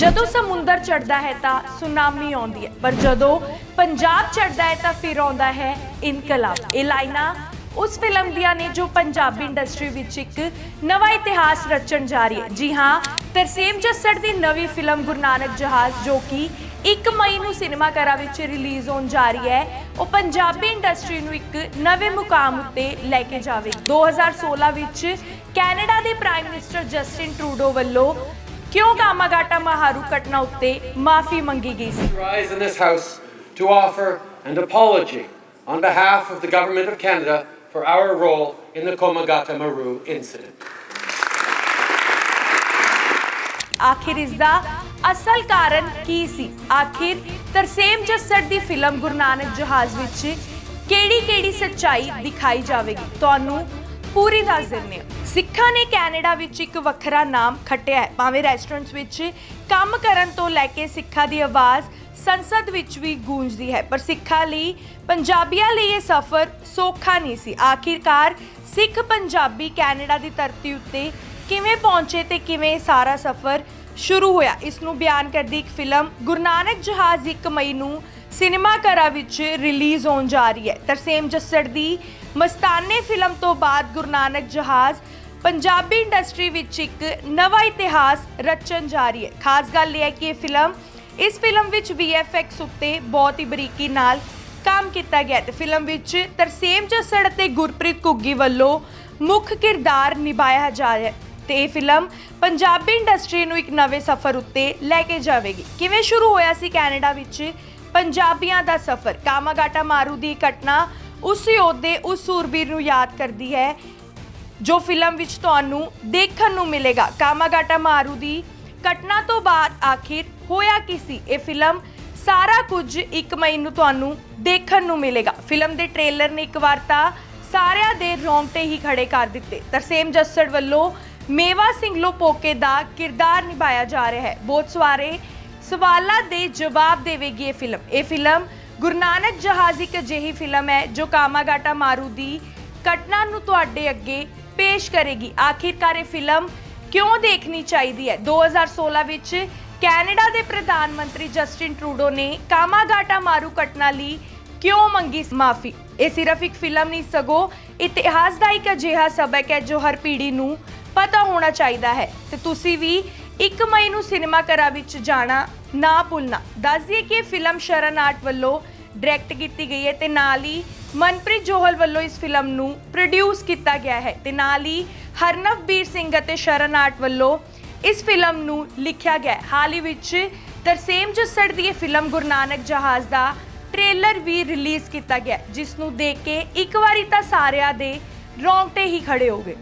ਜਦੋਂ ਸਮੁੰਦਰ ਚੜਦਾ ਹੈ ਤਾਂ ਸੁਨਾਮੀ ਆਉਂਦੀ ਹੈ। ਪਰ ਜਦੋਂ ਪੰਜਾਬ ਚੜਦਾ ਹੈ ਤਾਂ ਫਿਰ ਆਉਂਦਾ ਹੈ ਇਨਕਲਾਬ। ਇਹ ਲਾਈਨਾਂ ਉਸ ਫਿਲਮ ਦੀਆਂ ਨੇ ਜੋ ਪੰਜਾਬੀ ਇੰਡਸਟਰੀ ਵਿੱਚ ਇੱਕ ਨਵਾਂ ਇਤਿਹਾਸ ਰਚਣ ਜਾ ਰਹੀ ਹੈ। ਜੀ ਹਾਂ, ਤਰਸੇਮ ਜੱਸੜ ਦੀ ਨਵੀਂ ਫਿਲਮ ਗੁਰੂ ਨਾਨਕ ਜਹਾਜ਼ ਜੋ ਕਿ 1 ਮਈ ਨੂੰ ਸਿਨੇਮਾ ਘਰਾਂ ਵਿੱਚ ਰਿਲੀਜ਼ ਹੋਣ ਜਾ ਰਹੀ ਹੈ, ਉਹ ਪੰਜਾਬੀ ਇੰਡਸਟਰੀ ਨੂੰ ਇੱਕ ਨਵੇਂ ਮੁਕਾਮ ਉੱਤੇ ਲੈ ਕੇ ਜਾਵੇਗੀ। 2016 ਵਿੱਚ ਕੈਨੇਡਾ ਦੇ ਪ੍ਰਾਈਮ ਮਿਨਿਸਟਰ ਜਸਟਿਨ ਟਰੂਡੋ ਵੱਲੋਂ ਕਿਉਂ ਕਾਮਾਗਾਟਾ ਮਹਾਰੂ ਘਟਨਾ ਉੱਤੇ ਮਾਫੀ ਮੰਗੀ ਗਈ ਸੀ rise in this House to offer an apology on behalf of the Government of Canada for our role in the Komagata Maru incident. ਆਖਿਰ ਇਸ ਦਾ ਅਸਲ ਕਾਰਨ ਕੀ ਸੀ ਆਖਿਰ ਤਰਸੇਮ ਜੱਸੜ ਦੀ ਫਿਲਮ ਗੁਰੂ ਨਾਨਕ ਜਹਾਜ਼ ਵਿੱਚ ਕਿਹੜੀ-ਕਿਹੜੀ ਸੱਚਾਈ ਦਿਖਾਈ ਜਾਵੇਗੀ ਤੁਹਾਨੂੰ ਪੂਰੀ ਦੱਸ ਦਿੰਦੇ ਹਾਂ ਸਿੱਖਾਂ ਨੇ ਕੈਨੇਡਾ ਵਿੱਚ ਇੱਕ ਵੱਖਰਾ ਨਾਮ ਖੱਟਿਆ ਹੈ। ਭਾਵੇਂ ਰੈਸਟੋਰੈਂਟਸ ਵਿੱਚ ਕੰਮ ਕਰਨ ਤੋਂ ਲੈ ਕੇ ਸਿੱਖਾਂ ਦੀ ਆਵਾਜ਼ ਸੰਸਦ ਵਿੱਚ ਵੀ ਗੂੰਜਦੀ ਹੈ, ਪਰ ਸਿੱਖਾਂ ਲਈ, ਪੰਜਾਬੀਆਂ ਲਈ ਇਹ ਸਫ਼ਰ ਸੌਖਾ ਨਹੀਂ ਸੀ। ਆਖਿਰਕਾਰ ਸਿੱਖ ਪੰਜਾਬੀ ਕੈਨੇਡਾ ਦੀ ਧਰਤੀ ਉੱਤੇ ਕਿਵੇਂ ਪਹੁੰਚੇ ਤੇ ਕਿਵੇਂ ਸਾਰਾ ਸਫ਼ਰ ਸ਼ੁਰੂ ਹੋਇਆ। ਇਸ ਨੂੰ ਬਿਆਨ ਕਰਦੀ ਇੱਕ ਫਿਲਮ, ਗੁਰੂ ਨਾਨਕ ਜਹਾਜ਼ 1 ਮਈ ਨੂੰ ਸਿਨੇਮਾ ਘਰਾਂ ਵਿੱਚ ਰਿਲੀਜ਼ ਹੋਣ ਜਾ ਰਹੀ ਹੈ। ਤਰਸੇਮ ਜੱਸੜ ਦੀ ਮਸਤਾਨੇ ਫਿਲਮ ਤੋਂ ਬਾਅਦ ਗੁਰੂ ਨਾਨਕ ਜਹਾਜ਼ ਪੰਜਾਬੀ ਇੰਡਸਟਰੀ ਵਿੱਚ ਇੱਕ ਨਵਾਂ ਇਤਿਹਾਸ ਰਚਣ ਜਾ ਰਹੀ ਹੈ। ਖਾਸ ਗੱਲ ਇਹ ਹੈ ਕਿ ਇਹ ਫਿਲਮ, ਇਸ ਫਿਲਮ ਵਿੱਚ VFX ਉੱਤੇ ਬਹੁਤ ਹੀ ਬਰੀਕੀ ਨਾਲ ਕੰਮ ਕੀਤਾ ਗਿਆ ਹੈ। ਤੇ ਫਿਲਮ ਵਿੱਚ ਤਰਸੇਮ ਜੱਸੜ ਅਤੇ ਗੁਰਪ੍ਰੀਤ ਘੁੱਗੀ ਵੱਲੋਂ ਮੁੱਖ ਕਿਰਦਾਰ ਨਿਭਾਇਆ ਜਾ ਰਿਹਾ ਹੈ। ਤੇ ਇਹ ਫਿਲਮ ਪੰਜਾਬੀ ਇੰਡਸਟਰੀ ਨੂੰ ਇੱਕ ਨਵੇਂ ਸਫ਼ਰ ਉੱਤੇ ਲੈ ਕੇ ਜਾਵੇਗੀ। ਕਿਵੇਂ ਸ਼ੁਰੂ ਹੋਇਆ ਸੀ ਕੈਨੇਡਾ ਵਿੱਚ? ਪੰਜਾਬੀਆਂ ਦਾ ਸਫ਼ਰ, ਕਾਮਾਗਾਟਾ ਮਾਰੂ ਦੀ ਘਟਨਾ, ਉਸ ਯੋਧੇ ਉਸ ਸੂਰਬੀਰ ਨੂੰ ਯਾਦ ਕਰਦੀ ਹੈ, ਜੋ ਫਿਲਮ ਵਿੱਚ ਤੁਹਾਨੂੰ ਦੇਖਣ ਨੂੰ ਮਿਲੇਗਾ। ਕਾਮਾਗਾਟਾ ਮਾਰੂ ਦੀ ਘਟਨਾ ਤੋਂ ਬਾਅਦ ਆਖਿਰ ਹੋਇਆ ਕੀ ਸੀ? ਇਹ ਫਿਲਮ ਸਾਰਾ ਕੁਝ 1 ਮਈ ਨੂੰ ਤੁਹਾਨੂੰ ਦੇਖਣ ਨੂੰ ਮਿਲੇਗਾ। ਫਿਲਮ ਦੇ ਟ੍ਰੇਲਰ ਨੇ ਇੱਕ ਵਾਰ ਤਾਂ ਸਾਰਿਆਂ ਦੇ ਰੌਂਗਟੇ ਹੀ ਖੜੇ ਕਰ ਦਿੱਤੇ। ਤਰਸੇਮ ਜੱਸੜ ਵੱਲੋਂ ਮੇਵਾ ਸਿੰਘ ਲੋਪੋਕੇ ਦਾ ਕਿਰਦਾਰ ਨਿਭਾਇਆ ਜਾ ਰਿਹਾ ਹੈ। ਬਹੁਤ ਸਾਰੇ ਸਵਾਲਾਂ ਦੇ ਜਵਾਬ ਦੇਵੇਗੀ ਇਹ ਫਿਲਮ। ਇਹ ਫਿਲਮ ਗੁਰੂ ਨਾਨਕ ਜਹਾਜ਼ ਇੱਕ ਅਜਿਹੀ ਫਿਲਮ ਹੈ ਜੋ ਕਾਮਾਗਾਟਾ ਮਾਰੂ ਦੀ ਘਟਨਾ ਨੂੰ ਤੁਹਾਡੇ ਅੱਗੇ ਪੇਸ਼ ਕਰੇਗੀ। ਆਖਿਰਕਾਰ ਇਹ ਫਿਲਮ ਕਿਉਂ ਦੇਖਣੀ ਚਾਹੀਦੀ ਹੈ? 2016 ਵਿੱਚ ਕੈਨੇਡਾ ਦੇ ਪ੍ਰਧਾਨ ਮੰਤਰੀ ਜਸਟਿਨ ਟਰੂਡੋ ਨੇ ਕਾਮਾਗਾਟਾ ਮਾਰੂ ਘਟਨਾ ਲਈ ਕਿਉਂ ਮੰਗੀ ਮਾਫੀ? ਇਹ ਸਿਰਫ ਇੱਕ ਫਿਲਮ ਨਹੀਂ, ਸਗੋਂ ਇਤਿਹਾਸ ਦਾ ਇੱਕ ਅਜਿਹਾ ਸਬਕ ਹੈ ਜੋ ਹਰ ਪੀੜ੍ਹੀ ਨੂੰ ਪਤਾ ਹੋਣਾ ਚਾਹੀਦਾ ਹੈ। ਤੇ ਤੁਸੀਂ ਵੀ 1 ਮਈ ਨੂੰ ਸਿਨੇਮਾ ਘਰਾਂ ਵਿੱਚ ਜਾਣਾ ਨਾ ਭੁੱਲਣਾ। ਦੱਸ ਦਈਏ ਕਿ ਇਹ ਫਿਲਮ ਸ਼ਰਨ ਆਰਟ ਵੱਲੋਂ ਡਾਇਰੈਕਟ ਕੀਤੀ ਗਈ ਹੈ ਤੇ ਨਾਲ ਹੀ ਮਨਪ੍ਰੀਤ ਜੋਹਲ ਵੱਲੋਂ ਇਸ ਫਿਲਮ ਨੂੰ ਪ੍ਰੋਡਿਊਸ ਕੀਤਾ ਗਿਆ ਹੈ। ਤੇ ਨਾਲ ਹੀ ਹਰਨਵਬੀਰ ਸਿੰਘ ਅਤੇ ਸ਼ਰਨ ਆਰਟ ਵੱਲੋਂ ਇਸ ਫਿਲਮ ਨੂੰ ਲਿਖਿਆ ਗਿਆ ਹੈ। ਹਾਲ ਹੀ ਵਿੱਚ ਤਰਸੇਮ ਜੱਸੜ ਦੀ ਇਹ ਫਿਲਮ ਗੁਰੂ ਨਾਨਕ ਜਹਾਜ਼ ਦਾ ਟ੍ਰੇਲਰ ਵੀ ਰਿਲੀਜ਼ ਕੀਤਾ ਗਿਆ ਜਿਸ ਨੂੰ ਦੇਖ ਕੇ ਇੱਕ ਵਾਰੀ ਤਾਂ ਸਾਰਿਆਂ ਦੇ ਰੌਂਗਟੇ ਹੀ ਖੜੇ ਹੋ ਗਏ।